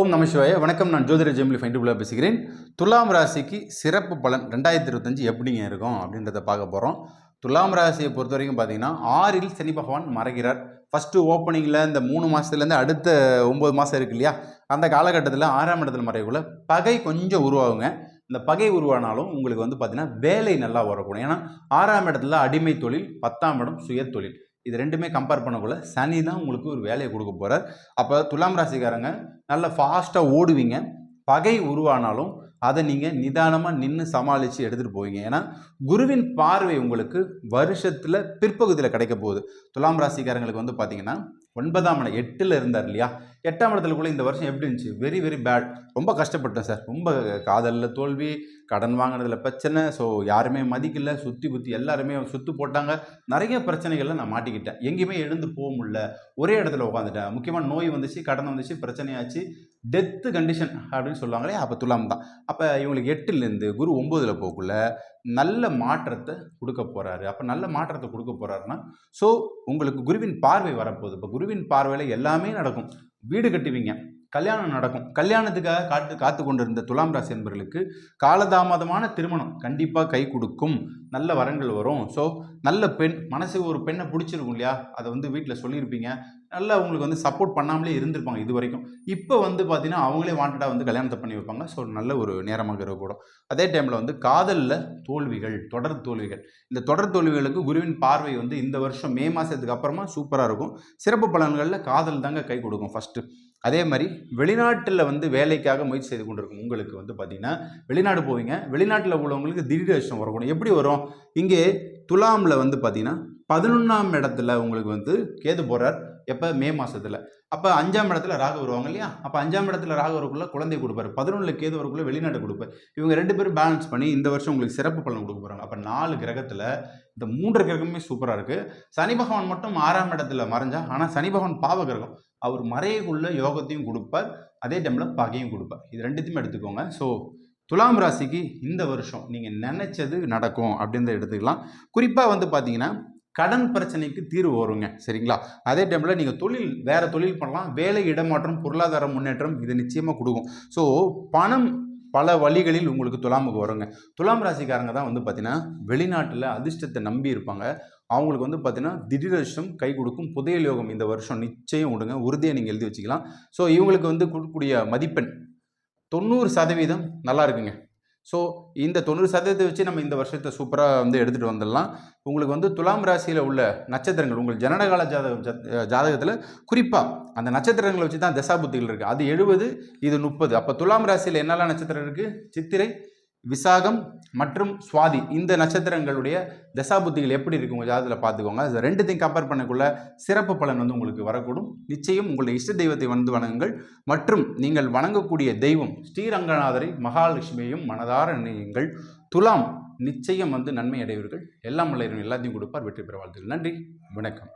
ஓம் நமசிவாய வணக்கம். நான் ஜோதிட ஜெமிலி ஃபைண்டுபுல்லாக பேசுகிறேன். துலாம் ராசிக்கு சிறப்பு பலன் ரெண்டாயிரத்தி இருபத்தஞ்சு எப்படிங்க இருக்கும் அப்படின்றத பார்க்க போகிறோம் துலாம் ராசியை பொறுத்த வரைக்கும் பார்த்தீங்கன்னா ஆறில் சனி பகவான் மறைகிறார். ஃபஸ்ட்டு ஓப்பனிங்கில் இந்த மூணு மாதத்துலேருந்து அடுத்த ஒம்பது மாதம் இருக்கு இல்லையா? அந்த காலகட்டத்தில் ஆறாம் இடத்துல மறைவுக்குள்ள பகை கொஞ்சம் உருவாகுங்க. இந்த பகை உருவானாலும் உங்களுக்கு வந்து பார்த்திங்கன்னா வேலை நல்லா வரக்கூடும். ஏன்னா ஆறாம் இடத்துல அடிமை தொழில் பத்தாம் இடம் சுய தொழில் இது ரெண்டுமே கம்பேர் பண்ணக்குள்ள சனி தான் உங்களுக்கு ஒரு வேலையை கொடுக்க போகிறார் அப்போ துலாம் ராசிக்காரங்க நல்ல ஃபாஸ்ட்டாக ஓடுவீங்க. பகை உருவானாலும் அதை நீங்கள் நிதானமாக நின்று சமாளித்து எடுத்துகிட்டு போவீங்க. ஏன்னா குருவின் பார்வை உங்களுக்கு வருஷத்தில் பிற்பகுதியில் கிடைக்க போகுது. துலாம் ராசிக்காரங்களுக்கு வந்து பார்த்தீங்கன்னா ஒன்பதாம் இடம் எட்டில் இருந்தார் இல்லையா? எட்டாம் இடத்துல கூட இந்த வருஷம் எப்படி இருந்துச்சு? வெரி வெரி பேட் ரொம்ப கஷ்டப்பட்டேன் சார். ரொம்ப காதலில் தோல்வி கடன் வாங்கினதில் பிரச்சனை ஸோ யாருமே மதிக்கல. சுற்றி புத்தி எல்லாருமே சுற்று போட்டாங்க. நிறைய பிரச்சனைகளில் நான் மாட்டிக்கிட்டேன். எங்கேயுமே எழுந்து போக முடில ஒரே இடத்துல உட்காந்துட்டேன் முக்கியமாக நோய் வந்துச்சு கடன் வந்துச்சு பிரச்சனையாச்சு. டெத்து கண்டிஷன் அப்படின்னு சொல்லுவாங்களே அப்போ துலாம் தான். அப்போ இவங்களுக்கு எட்டுலேருந்து குரு ஒம்போதில் போக்குள்ள நல்ல மாற்றத்தை கொடுக்க போகிறாரு அப்போ நல்ல மாற்றத்தை கொடுக்க போகிறாருன்னா ஸோ உங்களுக்கு குருவின் பார்வை வரப்போகுது. இப்போ குருவின் பார்வையில் எல்லாமே நடக்கும். வீடு கட்டுவீங்க. கல்யாணம் நடக்கும். கல்யாணத்துக்காக காத்து காத்து கொண்டிருந்த துலாம் ராசி என்பர்களுக்கு காலதாமதமான திருமணம் கண்டிப்பாக கை கொடுக்கும். நல்ல வரங்கள் வரும். ஸோ நல்ல பெண் மனசுக்கு ஒரு பெண்ணை பிடிச்சிருக்கும் இல்லையா? அதை வந்து வீட்டில் சொல்லியிருப்பீங்க. நல்லா அவங்களுக்கு வந்து சப்போர்ட் பண்ணாமலே இருந்திருப்பாங்க இது வரைக்கும். இப்போ வந்து பார்த்தீங்கன்னா அவங்களே வாண்டடாக வந்து கல்யாணத்தை பண்ணி வைப்பாங்க. ஸோ நல்ல ஒரு நேரமாக இருக்கக்கூடும் அதே டைமில் வந்து காதலில் தோல்விகள் தொடர் தோல்விகள். இந்த தொடர் தோல்விகளுக்கு குருவின் பார்வை வந்து இந்த வருஷம் மே மாதத்துக்கு அப்புறமா சூப்பராக இருக்கும். சிறப்பு பலன்களில் காதல் தாங்க கை கொடுக்கும் ஃபஸ்ட்டு அதே மாதிரி வெளிநாட்டில் வந்து வேலைக்காக முயற்சி செய்து கொண்டிருக்கும் உங்களுக்கு வந்து பார்த்திங்கன்னா வெளிநாடு போவீங்க. வெளிநாட்டில் உள்ளவங்களுக்கு திடீர் அதிர்ஷ்டம் வரக்கூடும். எப்படி வரும்? இங்கே துலாமில் வந்து பார்த்திங்கன்னா பதினொன்றாம் இடத்துல உங்களுக்கு வந்து கேது போகிறார் எப்போ? மே மாதத்தில் அப்போ அஞ்சாம் இடத்துல ராகு வருவாங்க இல்லையா? அப்போ அஞ்சாம் இடத்துல ராகு வரக்குள்ள குழந்தை கொடுப்பாரு. பதினொன்றில் கேது வரக்குள்ள வெளிநாட்டு கொடுப்பார். இவங்க ரெண்டு பேரும் பேலன்ஸ் பண்ணி இந்த வருஷம் உங்களுக்கு சிறப்பு பலன் கொடுக்க போகிறாங்க அப்போ நாலு கிரகத்தில் இந்த மூன்று கிரகமே சூப்பராக இருக்குது சனி பகவான் மட்டும் ஆறாம் இடத்துல மறைஞ்சா ஆனால் சனி பகவான் பாவ கிரகம். அவர் மறையக்குள்ள யோகத்தையும் கொடுப்பார். அதே டைமில் பகையும் கொடுப்பார். இது ரெண்டுத்தையுமே எடுத்துக்கோங்க. ஸோ துலாம் ராசிக்கு இந்த வருஷம் நீங்கள் நினச்சது நடக்கும் அப்படின்றத எடுத்துக்கலாம். குறிப்பாக வந்து பார்த்தீங்கன்னா கடன் பிரச்சனைக்கு தீர்வு வருங்க சரிங்களா? அதே டைமில் நீங்கள் தொழில் வேறு தொழில் பண்ணலாம். வேலை இடமாற்றம் பொருளாதார முன்னேற்றம் இது நிச்சயமாக கொடுக்கும். ஸோ பணம் பல வழிகளில் உங்களுக்கு துலாமுக்கு வருங்க. துலாம் ராசிக்காரங்க தான் வந்து பார்த்தீங்கன்னா வெளிநாட்டில் அதிர்ஷ்டத்தை நம்பி இருப்பாங்க. அவங்களுக்கு வந்து பார்த்தீங்கன்னா திடீர் அதிர்ஷ்டம் கை கொடுக்கும். புதையல் யோகம் இந்த வருஷம் நிச்சயம் விடுங்க உறுதியை நீங்கள் எழுதி வச்சுக்கலாம். ஸோ இவங்களுக்கு வந்து கொடுக்கக்கூடிய மதிப்பெண் தொண்ணூறு சதவீதம் நல்லா இருக்குங்க. ஸோ இந்த தொண்ணூறு சதவீதத்தை வச்சு நம்ம இந்த வருஷத்தை சூப்பராக வந்து எடுத்துகிட்டு வந்துடலாம். உங்களுக்கு வந்து துலாம் ராசியில் உள்ள நட்சத்திரங்கள் உங்கள் ஜனனகால ஜாதக ஜாதகத்தில் குறிப்பாக அந்த நட்சத்திரங்களை வச்சு தான் தசாபுத்திகள் இருக்குது அது எழுபது இது முப்பது. அப்போ துலாம் ராசியில் என்னெல்லாம் நட்சத்திரம் இருக்குது சித்திரை விசாகம் மற்றும் சுவாதி இந்த நட்சத்திரங்களுடைய தசாபுத்திகள் எப்படி இருக்கு உங்கள் ஜாதகத்தில் பார்த்துக்கோங்க. அது ரெண்டுத்தையும் கம்பேர் பண்ணக்குள்ள சிறப்பு பலன் வந்து உங்களுக்கு வரக்கூடும். நிச்சயம் உங்களுடைய இஷ்ட தெய்வத்தை வந்து வணங்குங்கள். மற்றும் நீங்கள் வணங்கக்கூடிய தெய்வம் ஸ்ரீரங்கநாதரை மகாலட்சுமியையும் மனதார நினையுங்கள். துலாம் நிச்சயம் வந்து நன்மை அடைவீர்கள் எல்லாம் வல்ல எல்லாத்தையும் கொடுப்பார். வெற்றி பெற வாழ்த்துகள் நன்றி. வணக்கம்.